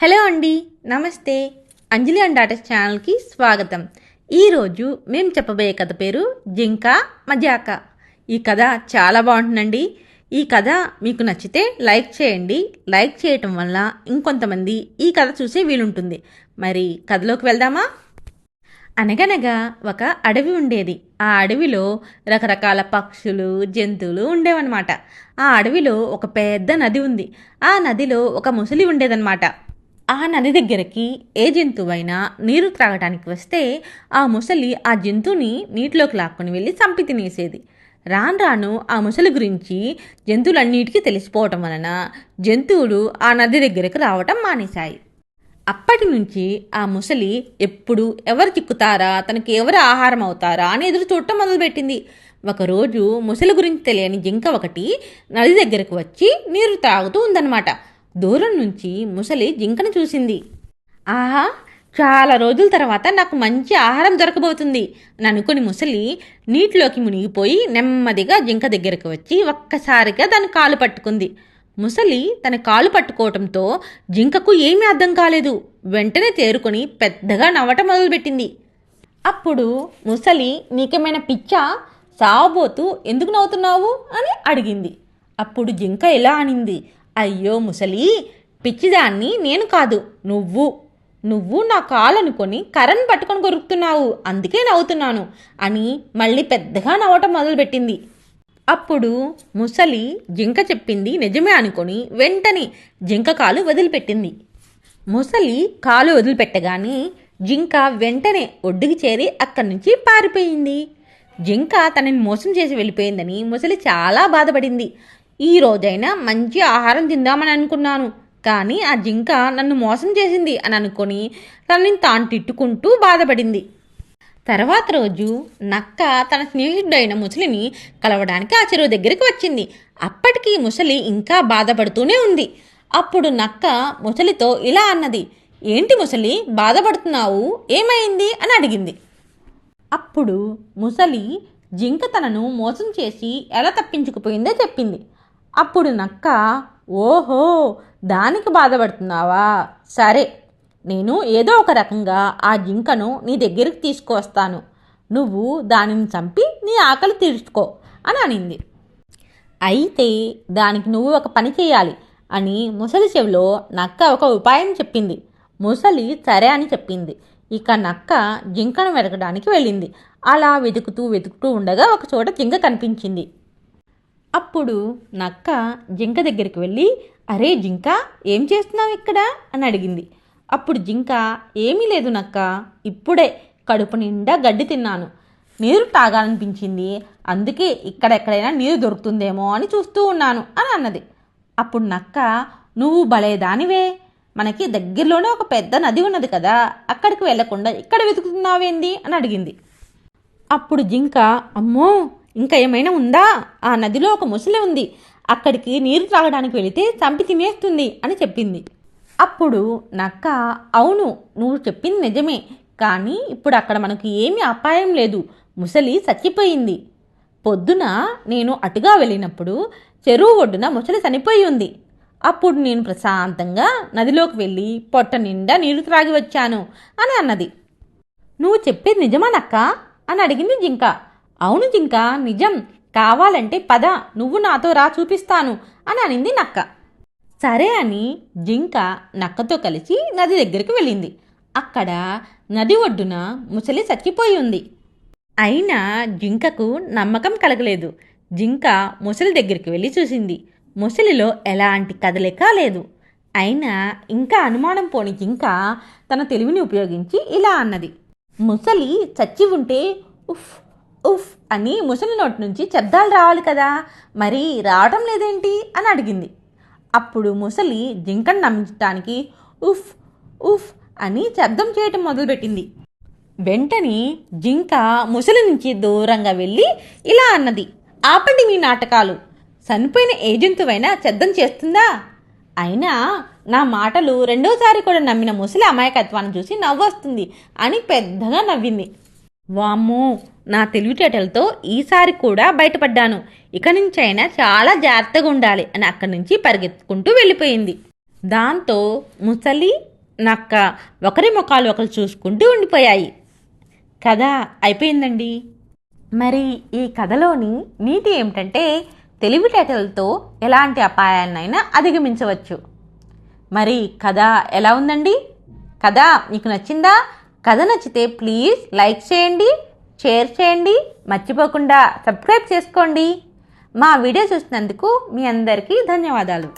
Hello అండి నమస్తే. అంజలి and daughters ఛానల్కి స్వాగతం. ఈరోజు మేము చెప్పబోయే కథ పేరు జింక మజాక. ఈ కథ చాలా బాగుంటుందండి. ఈ కథ మీకు నచ్చితే లైక్ చేయండి. లైక్ చేయటం వల్ల ఇంకొంతమంది ఈ కథ చూసే వీలుంటుంది. మరి కథలోకి వెళ్దామా? అనగనగా ఒక అడవి ఉండేది. ఆ అడవిలో రకరకాల పక్షులు జంతువులు ఉండేవన్నమాట. ఆ అడవిలో ఒక పెద్ద నది ఉంది. ఆ నదిలో ఒక ముసలి ఉండేదన్నమాట. ఆ నది దగ్గరికి ఏ జంతువైనా నీరు త్రాగటానికి వస్తే ఆ ముసలి ఆ జంతువుని నీటిలోకి లాక్కొని వెళ్ళి చంపి తినేసేది. రాను రాను ఆ ముసలి గురించి జంతువులన్నిటికీ తెలిసిపోవటం వలన జంతువులు ఆ నది దగ్గరకు రావటం మానేశాయి. అప్పటి నుంచి ఆ ముసలి ఎప్పుడు ఎవరు చిక్కుతారా తనకి ఎవరు ఆహారం అవుతారా అని ఎదురు చూడటం మొదలుపెట్టింది. ఒకరోజు ముసలి గురించి తెలియని జింక ఒకటి నది దగ్గరకు వచ్చి నీరు తాగుతూ ఉందన్నమాట. దూరం నుంచి ముసలి జింకను చూసింది. ఆహా చాలా రోజుల తర్వాత నాకు మంచి ఆహారం దొరకబోతుంది అనుకుని ముసలి నీటిలోకి మునిగిపోయి నెమ్మదిగా జింక దగ్గరకు వచ్చి ఒక్కసారిగా దాని కాలు పట్టుకుంది. ముసలి తన కాలు పట్టుకోవటంతో జింకకు ఏమీ అర్థం కాలేదు. వెంటనే తేరుకొని పెద్దగా నవ్వటం మొదలుపెట్టింది. అప్పుడు ముసలి నీకేమైనా పిచ్చా? సావబోతూ ఎందుకు నవ్వుతున్నావు? అని అడిగింది. అప్పుడు జింక ఎలా అనింది. అయ్యో ముసలి పిచ్చిదాన్ని నేను కాదు నువ్వు. నువ్వు నా కాలు అనుకొని కర్రను పట్టుకొని కొరుకుతున్నావు అందుకే నవ్వుతున్నాను అని మళ్ళీ పెద్దగా నవ్వటం మొదలుపెట్టింది. అప్పుడు ముసలి జింక చెప్పింది నిజమే అనుకొని వెంటనే జింక కాలు వదిలిపెట్టింది. ముసలి కాలు వదిలిపెట్టగానే జింక వెంటనే ఒడ్డుకి చేరి అక్కడి నుంచి పారిపోయింది. జింక తనని మోసం చేసి వెళ్ళిపోయిందని ముసలి చాలా బాధపడింది. ఈ రోజైనా మంచి ఆహారం తిందామని అనుకున్నాను. కానీ ఆ జింక నన్ను మోసం చేసింది అని అనుకొని తనని తాను తిట్టుకుంటూ బాధపడింది. తర్వాత రోజు నక్క తన స్నేహితుడైన ముసలిని కలవడానికి ఆ చెరువు దగ్గరికి వచ్చింది. అప్పటికి ముసలి ఇంకా బాధపడుతూనే ఉంది. అప్పుడు నక్క ముసలితో ఇలా అన్నది ఏంటి ముసలి బాధపడుతున్నావు? ఏమైంది? అని అడిగింది. అప్పుడు ముసలి జింక తనను మోసం చేసి ఎలా తప్పించుకుపోయిందో చెప్పింది. అప్పుడు నక్క ఓహో దానికి బాధపడుతున్నావా? సరే నేను ఏదో ఒక రకంగా ఆ జింకను నీ దగ్గరికి తీసుకువస్తాను. నువ్వు దానిని చంపి నీ ఆకలి తీర్చుకో అని అనింది. అయితే దానికి నువ్వు ఒక పని చేయాలి అని ముసలి చెవిలో నక్క ఒక ఉపాయం చెప్పింది. ముసలి సరే అని చెప్పింది. ఇక నక్క జింకను వెతకడానికి వెళ్ళింది. అలా వెతుకుతూ వెతుకుతూ ఉండగా ఒక చోట జింక కనిపించింది. అప్పుడు నక్క జింక దగ్గరికి వెళ్ళి అరే జింక ఏం చేస్తున్నావు ఇక్కడ? అని అడిగింది. అప్పుడు జింక ఏమీ లేదు నక్క ఇప్పుడే కడుపు నిండా గడ్డి తిన్నాను. నీరు తాగాలనిపించింది అందుకే ఇక్కడెక్కడైనా నీరు దొరుకుతుందేమో అని చూస్తూ ఉన్నాను అని అన్నది. అప్పుడు నక్క నువ్వు బలేదానివే మనకి దగ్గరలోనే ఒక పెద్ద నది ఉన్నది కదా అక్కడికి వెళ్ళకుండా ఇక్కడ వెతుకుతున్నావేంది? అని అడిగింది. అప్పుడు జింక అమ్మో ఇంకా ఏమైనా ఉందా? ఆ నదిలో ఒక ముసలి ఉంది. అక్కడికి నీరు త్రాగడానికి వెళితే చంపి తినేస్తుంది అని చెప్పింది. అప్పుడు నక్క అవును నువ్వు చెప్పింది నిజమే. కానీ ఇప్పుడు అక్కడ మనకు ఏమీ అపాయం లేదు. ముసలి చచ్చిపోయింది. పొద్దున నేను అటుగా వెళ్ళినప్పుడు చెరువు ఒడ్డున ముసలి చనిపోయి ఉంది. అప్పుడు నేను ప్రశాంతంగా నదిలోకి వెళ్ళి పొట్ట నిండా నీరు త్రాగి వచ్చాను అని అన్నది. నువ్వు చెప్పేది నిజమా నక్క? అని అడిగింది జింక. అవును జింక నిజం. కావాలంటే పద నువ్వు నాతో రా చూపిస్తాను అని అనింది నక్క. సరే అని జింక నక్కతో కలిసి నది దగ్గరికి వెళ్ళింది. అక్కడ నది ఒడ్డున ముసలి చచ్చిపోయి ఉంది. అయినా జింకకు నమ్మకం కలగలేదు. జింక ముసలి దగ్గరికి వెళ్ళి చూసింది. ముసలిలో ఎలాంటి కదలిక లేదు. అయినా ఇంకా అనుమానం పోని జింక తన తెలివిని ఉపయోగించి ఇలా అన్నది. ముసలి చచ్చి ఉంటే ఉఫ్ ఉఫ్ అని ముసలి నోటి నుంచి శబ్దాలు రావాలి కదా మరి రావటం లేదేంటి? అని అడిగింది. అప్పుడు ముసలి జింకను నమ్మించడానికి ఉఫ్ ఉఫ్ అని శబ్దం చేయటం మొదలుపెట్టింది. వెంటనే జింక ముసలి నుంచి దూరంగా వెళ్ళి ఇలా అన్నది. ఆపండి మీ నాటకాలు. చనిపోయిన ఏజంతువైనా శబ్దం చేస్తుందా? అయినా నా మాటలు రెండోసారి కూడా నమ్మిన ముసలి అమాయకత్వాన్ని చూసి నవ్వొస్తుంది అని పెద్దగా నవ్వింది. వామ్మో నా తెలివితేటలతో ఈసారి కూడా బయటపడ్డాను. ఇక నుంచైనా చాలా జాగ్రత్తగా ఉండాలి అని అక్కడి నుంచి పరిగెత్తుకుంటూ వెళ్ళిపోయింది. దాంతో ముసలి నక్క ఒకరి ముఖాలు ఒకరు చూసుకుంటూ ఉండిపోయాయి. కథ అయిపోయిందండి. మరి ఈ కథలోని నీతి ఏమిటంటే తెలివితేటలతో ఎలాంటి అపాయాన్నైనా అధిగమించవచ్చు. మరి కథ ఎలా ఉందండి? కథ మీకు నచ్చిందా? కథ నచ్చితే ప్లీజ్ లైక్ చేయండి షేర్ చేయండి మర్చిపోకుండా సబ్స్క్రైబ్ చేసుకోండి. మా వీడియో చూసినందుకు మీ అందరికీ ధన్యవాదాలు.